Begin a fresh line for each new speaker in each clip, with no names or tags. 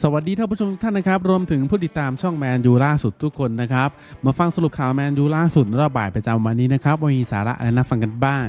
สวัสดีท่านผู้ชมทุกท่านนะครับ รวมถึงผู้ติดตามช่องแมนยูล่าสุดทุกคนนะครับ มาฟังสรุปข่าวแมนยูล่าสุดรอบบ่ายประจำวันนี้นะครับว่ามีสาระอะไรน่าฟังกันบ้าง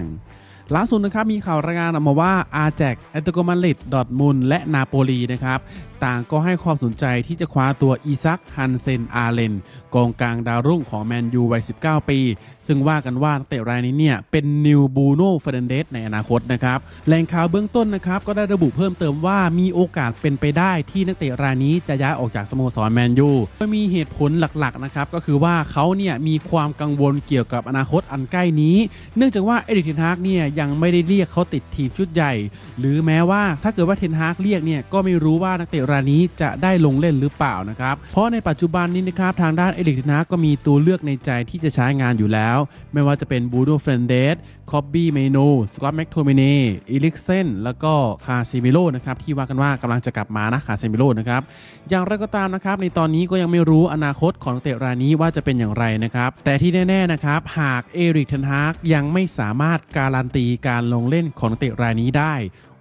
ล่าสุดนะครับมีข่าวรายงานออกมาว่าอาแจกแอตโกมาลิดดอทมุนและนาโปลีนะครับ ต่างก็ให้ความสนใจที่จะคว้าตัวอีซักฮันเซนอาเลนกองกลางดาวรุ่งของแมนยูวัย 19 ปี ซึ่งว่ากันว่านักเตะรายนี้เนี่ย เป็นนิวบูโน่เฟรนเดสในอนาคตนะครับแหล่งข่าวเบื้องต้นนะครับ ก็ได้ระบุเพิ่มเติมว่ามีโอกาสเป็นไปได้ที่นักเตะรายนี้จะย้ายออกจากสโมสรแมนยูโดยมีเหตุผลหลักๆนะครับก็คือว่าเขาเนี่ยมีความกังวลเกี่ยวกับอนาคตอันใกล้นี้ เนื่องจากว่าเอริกเทนฮากเนี่ยยังไม่ได้เรียกเขาติดทีมชุดใหญ่ หรือแม้ว่าถ้าเกิดว่าเทนฮากเรียกเนี่ยก็ไม่รู้ว่านักเตะรายนี้จะได้ลงเล่นหรือเปล่านะครับ เพราะในปัจจุบันนี้นะครับทางด้านเอริกทนาก็มีตัวเลือกในใจที่จะใช้งานอยู่แล้ว ไม่ว่าจะเป็นบูโดเฟรนเดสคอบบี้เมโนสกอตแม็กโทมิเน่อีลิกเซนแล้วก็คาซิมิโลนะครับที่ว่ากันว่ากำลังจะกลับมานะคาซิมิโลนะครับอย่างไรก็ตามนะครับในตอนนี้ก็ยังไม่รู้อนาคตของนักเตะรายนี้ว่าจะเป็นอย่างไรนะครับแต่ที่แน่ๆนะครับหากเอริกเทนฮากยังไม่สามารถการันตีการลงเล่นของนักเตะรายนี้ได้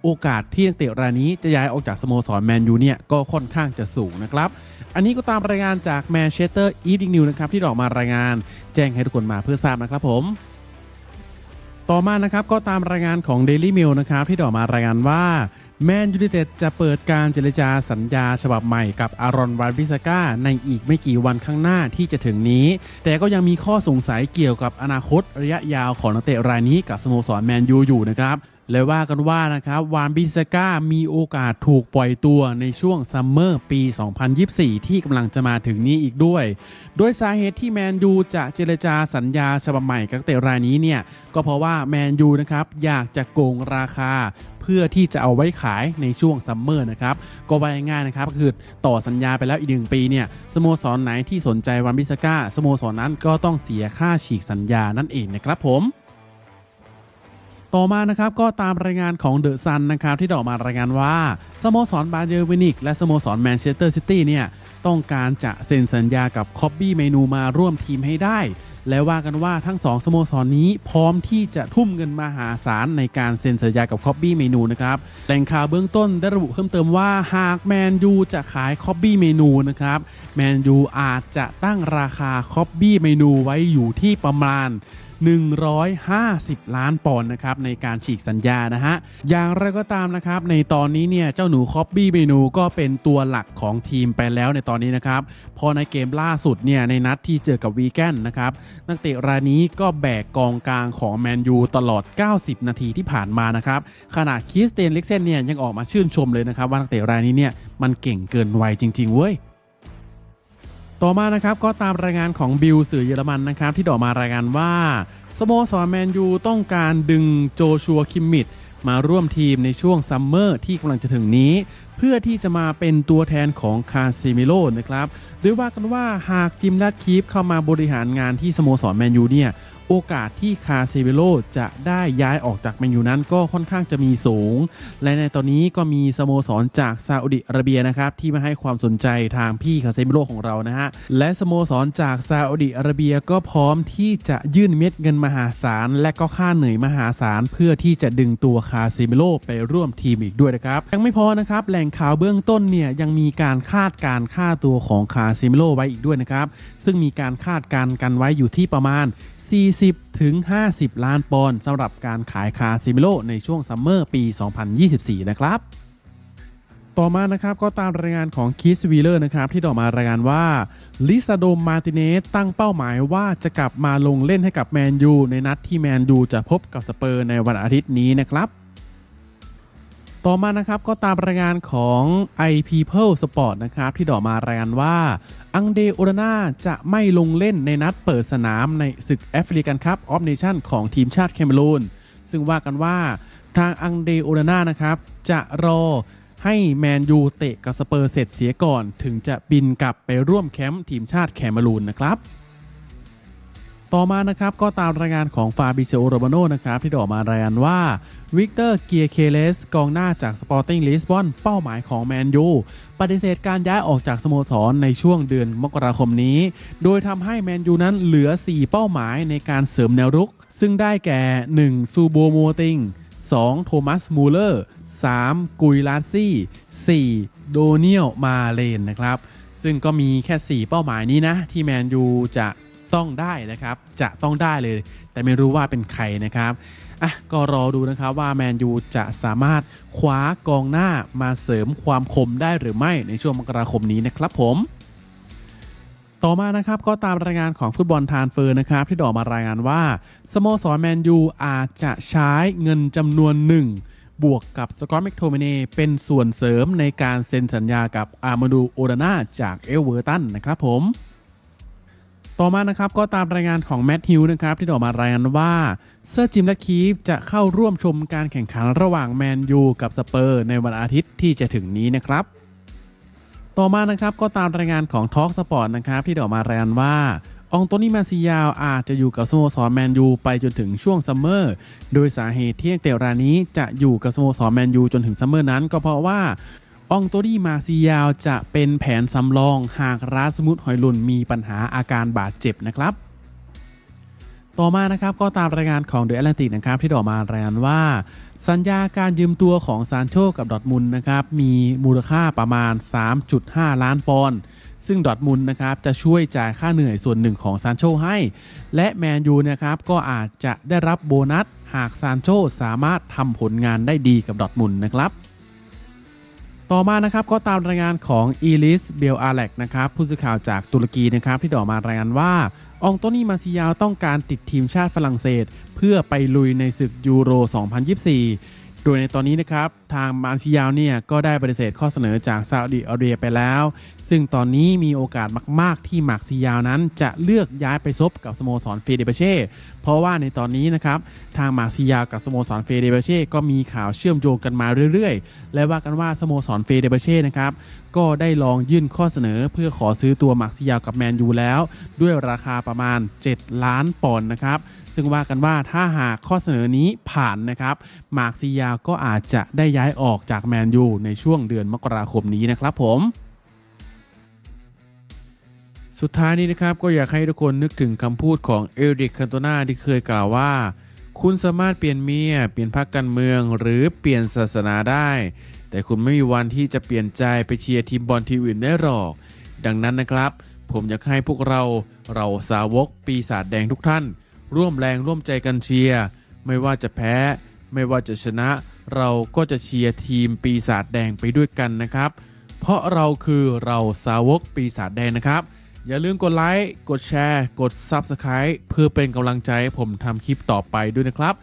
โอกาสที่นักเตะรายนี้จะย้ายออกจากสโมสรแมนยูเนี่ยก็ค่อนข้างจะสูงนะครับ อันนี้ก็ตามรายงานจากแมนเชสเตอร์อีฟิงนิวนะครับที่ออกมารายงานแจ้งให้ทุกคนมาเพื่อทราบนะครับผมต่อมานะครับก็ตามรายงานของ Daily Mail นะครับที่ออกมารายงานว่าแมนยู i นเต็ดจะเปิดการเจรจาสัญญาฉบับใหม่กับอารอนวานบิสก้าในอีกไม่กี่วันข้างหน้าที่จะถึงนี้ แต่ก็ยังมีข้อสงสัยเกี่ยวกับอนาคตระยะยาวของนักเตะรายนี้กับสโมสรแมนยูอยู่นะครับ และว่ากันว่านะครับวานบิสก้ามีโอกาสถูกปล่อยตัวในช่วงซัมเมอร์ปี 2024 ที่กำลังจะมาถึงนี้อีกด้วย โดยสาเหตุที่แมนยูจะเจรจาสัญญาฉบับใหม่กับเตะรายนี้เนี่ย ก็เพราะว่าแมนยูนะครับอยากจะโกงราคาเพื่อที่จะเอาไว้ขายในช่วงซัมเมอร์นะครับก็ว่าง่ายๆนะครับคือต่อสัญญาไปแล้วอีกหนึ่งปีเนี่ยสโมสรไหนที่สนใจวันบิสก้าสโมสรนั้นก็ต้องเสียค่าฉีกสัญญานั่นเองนะครับผม ต่อมานะครับก็ตามรายงานของเดอะซันนะครับที่ได้ออกมารายงานว่าสโมสรบาเยอร์วินิกและสโมสรแมนเชสเตอร์ซิตี้เนี่ยต้องการจะเซ็นสัญญากับคอบบี้เมนูมาร่วมทีมให้ได้ และว่ากันว่าทั้งสองสโมสรนี้พร้อมที่จะทุ่มเงินมหาศาลในการเซ็นสัญญากับคอบบี้เมนูนะครับแหล่งข่าวเบื้องต้นได้ระบุเพิ่มเติมว่าหากแมนยูจะขายคอบบี้เมนูนะครับแมนยูอาจจะตั้งราคาคอบบี้เมนูไว้อยู่ที่ประมาณ 150 ล้านปอนด์นะครับในการฉีกสัญญานะฮะอย่างไรก็ตามนะครับในตอนนี้เนี่ยเจ้าหนูคอบบี้เมนูก็เป็นตัวหลักของทีมไปแล้วในตอนนี้นะครับพอในเกมล่าสุดเนี่ยในนัดที่เจอกับวีแกนนะครับนักเตะรายนี้ก็แบกกองกลางของแมนยูตลอด 90 นาทีที่ผ่านมานะครับขนาดคีสเตนลิกเซนเนี่ยยังออกมาชื่นชมเลยนะครับว่านักเตะรายนี้เนี่ยมันเก่งเกินวัยจริง ๆ เว้ย ต่อมานะครับก็ตามรายงานของบิลสื่อเยอรมันนะครับ ที่ออกมารายงานว่าสโมสรแมนยูต้องการดึงโจชัวคิมมิดมาร่วมทีมในช่วงซัมเมอร์ที่กำลังจะถึงนี้เพื่อที่จะมาเป็นตัวแทนของคาซิมิโลนะครับโดยว่ากันว่าหากจิมลัดคีฟเข้ามาบริหารงานที่สโมสรแมนยูเนี่ยโอกาสที่คาเซเบโลจะได้ย้ายออกจากแมนยูนั้นก็ค่อนข้างจะมีสูง และในตอนนี้ก็มีสโมสรจากซาอุดิอาระเบียนะครับที่มาให้ความสนใจทางพี่คาเซเบโลของเรานะฮะ และสโมสรจากซาอุดิอาระเบียก็พร้อมที่จะยื่นเม็ดเงินมหาศาล และก็ค่าเหนื่อยมหาศาล เพื่อที่จะดึงตัวคาเซเบโลไปร่วมทีมอีกด้วยนะครับ ยังไม่พอนะครับแหล่งข่าวเบื้องต้นเนี่ยยังมีการคาดการค่าตัวของคาเซเบโลไว้อีกด้วยนะครับ ซึ่งมีการคาดการกันไว้อยู่ที่ประมาณ 40 ถึง 50 ล้านปอนด์สำหรับการขายคาซิมิโลในช่วงซัมเมอร์ปี 2024 นะครับต่อมานะครับก็ตามรายงานของคิสวีเลอร์นะครับที่ต่อมารายงานว่าลิซาโดมาติเนสตั้งเป้าหมายว่าจะกลับมาลงเล่นให้กับแมนยูในนัดที่แมนยูจะพบกับสเปอร์ในวันอาทิตย์นี้นะครับ ต่อมานะครับก็ตามรายงานของ i People Sport นะครับที่ดอกมารายงานว่า อังเดโอรนาจะไม่ลงเล่นในนัดเปิดสนามในศึกแอฟริกันคัพออฟเนชั่นของทีมชาติแคเมรูนซึ่งว่ากันว่าทางอังเดโอรนานะครับจะรอให้แมนยูเตะกับสเปอร์เสร็จเสียก่อน ถึงจะบินกลับไปร่วมแคมป์ทีมชาติแคเมรูนนะครับ ต่อมานะครับก็ตามรายงานของฟาบิเซโอโรบาโนนะครับที่ได้ออกมารายงานว่าวิกเตอร์เกียเคเลสกองหน้าจากสปอร์ติ้งลิสบอนเป้าหมายของแมนยูปฏิเสธการย้ายออกจากสโมสรในช่วงเดือนมกราคมนี้ โดยทำให้แมนยูนั้นเหลือ 4 เป้าหมายในการเสริมแนวรุก ซึ่งได้แก่ 1. ซูโบโมติง 2. โทมัสมูเลอร์ 3. กุยลาซี่ 4. โดเนียลมาเลนนะครับซึ่งก็มีแค่ 4 เป้าหมายนี้นะ ที่แมนยูจะ ต้องได้นะครับ จะต้องได้เลย แต่ไม่รู้ว่าเป็นใครนะครับอะก็รอดูนะครับว่าแมนยูจะสามารถคว้ากองหน้ามาเสริมความคมได้หรือไม่ในช่วงมกราคมนี้นะครับผมต่อมานะครับก็ตามรายงานของฟุตบอลทานเฟอร์นะครับที่ดอกมารายงานว่าสโมสรแมนยูอาจจะใช้เงินจำนวนหนึ่งบวกกับสกอตแมคโทมิเนเป็นส่วนเสริมในการเซ็นสัญญากับอามาดูโอดาน่าจากเอลเวอร์ตันนะครับผม ต่อมานะครับก็ตามรายงานของแมทธิวนะครับที่ออกมารายงานว่าเซอร์จิมและคีฟจะเข้าร่วมชมการแข่งขันระหว่างแมนยูกับสเปอร์ในวันอาทิตย์ที่จะถึงนี้นะครับ ต่อมานะครับก็ตามรายงานของทอ l k สปอร์ตนะครับที่ออกมารายงานว่าองโตนีมาซิยาวอาจจะอยู่กับสโมสรแมนยูไปจนถึงช่วงซัมเมอร์ โดยสาเหตุที่เตะรานี้จะอยู่กับสโมสรแมนยูจนถึงซัมเมอร์นั้น ก็เพราะว่า อองโตนี่มาซิยาวจะเป็นแผนสำรองหากราสมุดหอยลุนมีปัญหาอาการบาดเจ็บนะครับ ต่อมานะครับก็ตามรายงานของเดอะแอตแลนติกนะครับที่ออกมารายงานว่า สัญญาการยืมตัวของซานโชกับดอทมุนนะครับมีมูลค่าประมาณ 3.5 ล้านปอนด์ซึ่งดอทมุนนะครับจะช่วยจ่ายค่าเหนื่อยส่วนหนึ่งของซานโชให้ และแมนยูนะครับก็อาจจะได้รับโบนัส หากซานโชสามารถทำผลงานได้ดีกับดอทมุนนะครับ ต่อมานะครับก็ตามรายงานของอีลิสเบลอาเล็กนะครับผู้สื่อข่าวจากตุรกีนะครับที่ดอกมารายงานว่าอองโตนี่มาซิยาวต้องการติดทีมชาติฝรั่งเศส เพื่อไปลุยในศึกยูโร 2024 โดยในตอนนี้นะครับ ทางมาซิยาวเนี่ยก็ได้ปฏิเสธข้อเสนอจากซาอุดิอาระเบียไปแล้ว ซึ่งตอนนี้มีโอกาสมากๆ ที่มาซิยาวนั้นจะเลือกย้ายไปซบกับสโมสรเฟเดเบเช่เพราะว่าในตอนนี้นะครับทางมาซิยาวกับสโมสรเฟเดเบเช่ก็มีข่าวเชื่อมโยงกันมาเรื่อยๆ และว่ากันว่าสโมสรเฟเดเบเช่นะครับ ก็ได้ลองยื่นข้อเสนอเพื่อขอซื้อตัวมาซิยาวกับแมนยูแล้ว ด้วยราคาประมาณ 7 ล้านปอนด์นะครับ ซึ่งว่ากันว่าถ้าหากข้อเสนอนี้ผ่านนะครับมาร์คซิยาวก็อาจจะได้ย้ายออกจากแมนยูในช่วงเดือนมกราคมนี้นะครับผมสุดท้ายนี้นะครับก็อยากให้ทุกคนนึกถึงคำพูดของเอริกคันโตนาที่เคยกล่าวว่า คุณสามารถเปลี่ยนเมีย เปลี่ยนพรรคการเมือง หรือเปลี่ยนศาสนาได้ แต่คุณไม่มีวันที่จะเปลี่ยนใจไปเชียร์ทีมบอลทีมอื่นได้หรอก ดังนั้นนะครับ ผมอยากให้พวกเราเราสาวกปีศาจแดงทุกท่าน ร่วมแรงร่วมใจกันเชียร์ ไม่ว่าจะแพ้ ไม่ว่าจะชนะ เราก็จะเชียร์ทีมปีศาจแดงไปด้วยกันนะครับ เพราะเราคือเราสาวกปีศาจแดงนะครับ อย่าลืมกดไลค์ กดแชร์ กด Subscribe เพื่อเป็นกำลังใจให้ผมทำคลิปต่อไปด้วยนะครับ